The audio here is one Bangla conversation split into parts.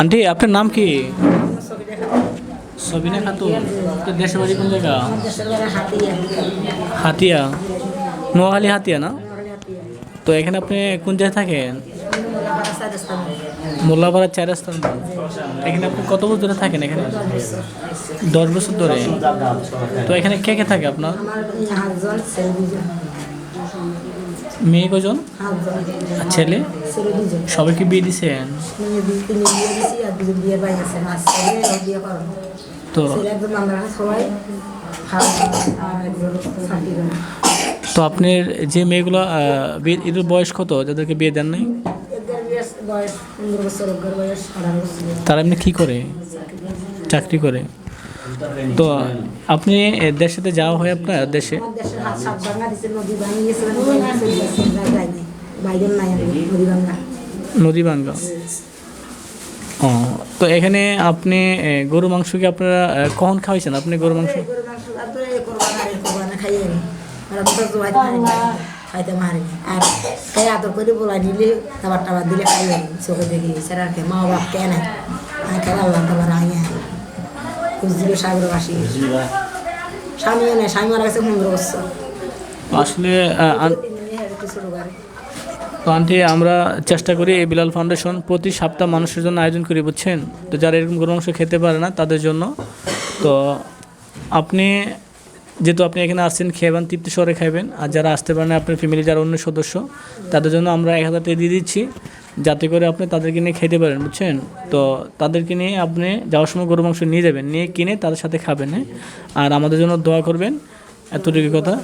আন্টি, আপনার নাম কি? সবিনা খাতুন। দেশের কোন জায়গা? হাতিয়া। নোয়াখালী হাতিয়া না? তো এখানে আপনি কোন জায়গায় থাকেন? মোল্লাপাড়া চার রাস্তার। এখানে আপনি কত বছর ধরে থাকেন এখানে? দশ বছর ধরে। তো এখানে কে কে থাকে আপনার আমার হাতজন ছেলে দুজন মেয়ে কজন? আর ছেলে? সবাইকে বিয়ে দিছেন তো তো আপনার যে মেয়েগুলো এদের বয়স কত? যাদেরকে বিয়ে দেন নাই? তারা এমনি কী করে? চাকরি করে? তো আপনি দেশেতে যাওয়া হয় আপনার দেশে? নদী বাঙ্গা ও তো এখানে আপনি গরু মাংস কি আপনারা কখন খাওয়াইছেন? আপনি গরু মাংস? আর আর খাইতে মারি আর খাই আদর করে বলাই নিলে খাবার টাবার দিলে খাইয়ে নি চোখে দেখি সেটা মা বাপ কে নাই আমি আল্লাহ আইয়া খুঁজছিল সাগর বাসি স্বামীও নেই স্বামী মারা গেছে পনেরো বছর। আসলে তো আন্টি আমরা চেষ্টা করি এই বিলাল ফাউন্ডেশন প্রতি সপ্তাহ মানুষের জন্য আয়োজন করি বুঝছেন? তো যারা এরকম কোনো মাংস খেতে পারে না তাদের জন্য। তো আপনি যেহেতু আপনি এখানে আসছেন খেয়েবেন তৃপ্তি শহরে খাইবেন। আর যারা আসতে পারেন আপনার ফ্যামিলি যারা অন্য সদস্য তাদের জন্য আমরা এক হাজার টাকা দিয়ে দিচ্ছি। যাতে করে আপনি তাদেরকে নিয়ে খেতে পারেন বুঝছেন তো তাদেরকে নিয়ে আপনি যাওয়ার সময় গরু মাংস নিয়ে যাবেন নিয়ে কিনে তাদের সাথে খাবেন হ্যাঁ? আর আমাদের জন্য দোয়া করবেন এতটুকু কথা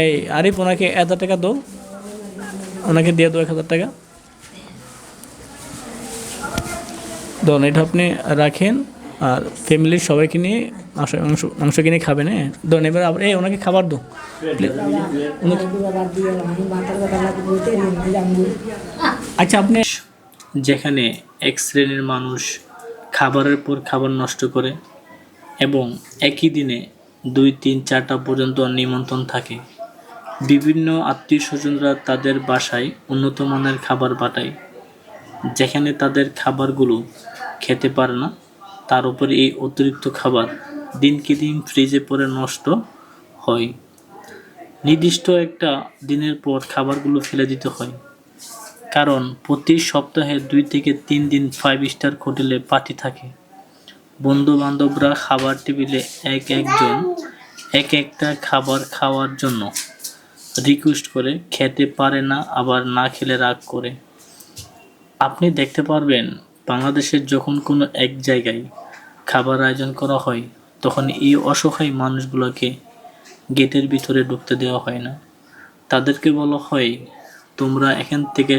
এই আরিফ ওনাকে এক হাজার টাকা দো ওনাকে দিয়ে দো এক হাজার টাকা ধরুন এটা আপনি রাখেন আর ফ্যামিলির সবাইকে নিয়ে মাংস মাংস মাংস কিনে খাবেন হ্যাঁ ধরুন এবার আবার এই ওনাকে খাবার দো আচ্ছা আপনি যেখানে এক শ্রেণির মানুষ খাবারের পর খাবার নষ্ট করে এবং একই দিনে দুই, তিন, চারটা পর্যন্ত নিমন্ত্রণ থাকে। বিভিন্ন আত্মীয় স্বজনরা তাদের বাসায় উন্নত মানের খাবার পাঠায় যেখানে তাদের খাবারগুলো খেতে পারে না, তার উপরে এই অতিরিক্ত খাবার দিনকে দিন ফ্রিজে পরে নষ্ট হয়। নির্দিষ্ট একটা দিনের পর খাবারগুলো ফেলে দিতে হয়। কারণ প্রতি সপ্তাহে দুই থেকে তিন দিন ফাইভ স্টার হোটেলে পার্টি থাকে। বন্ধু বান্ধবরা খাবার টেবিলে এক একজন, এক একটা খাবার খাওয়ার জন্য রিকোয়েস্ট করে, খেতে পারে না, আবার না খেলে রাগ করে। আপনি দেখতে পারবেন, বাংলাদেশের যখন কোনো এক জায়গায় খাবার আয়োজন করা হয়, তখন এই অসহায় মানুষগুলোকে গেটের ভিতরে ঢুকতে দেওয়া হয় না। তাদেরকে বলা হয় তোমরা এখান থেকে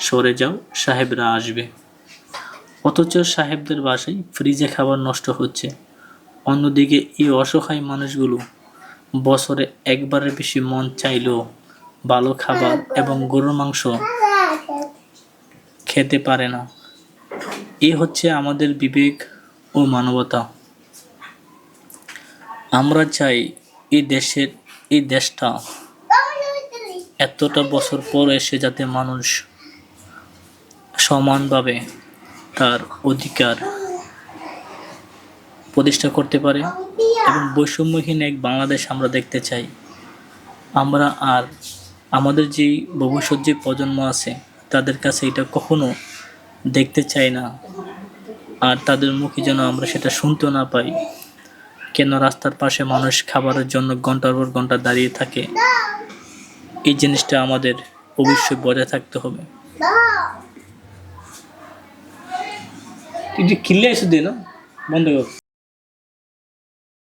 সরে যাও, সাহেবরা আসবে। অথচ সাহেবদের বাসায় ফ্রিজে খাবার নষ্ট হচ্ছে। অন্যদিকে এই অসহায় মানুষগুলো বছরে একবারের বেশি মন চাইলেও ভালো খাবার এবং গরুর মাংস খেতে পারে না। এ হচ্ছে আমাদের বিবেক ও মানবতা। আমরা চাই এই দেশের, এই দেশটা এতটা বছর পর এসে যাতে মানুষ সমানভাবে তার অধিকার প্রতিষ্ঠা করতে পারে এবং বৈষম্যহীন এক বাংলাদেশ আমরা দেখতে চাই। আমরা আর আমাদের যে ভবিষ্যৎ যে প্রজন্ম আছে, তাদের কাছে এটা কখনো দেখতে চাই না। আর তাদের মুখে যেন আমরা সেটা শুনতে না পাই। কেন রাস্তার পাশে মানুষ খাবারের জন্য ঘণ্টার পর ঘণ্টা দাঁড়িয়ে থাকে? এই জিনিসটা আমাদের অবশ্যই বজায় থাকতে হবে। কিনলে এসে না? বন্ধ কর।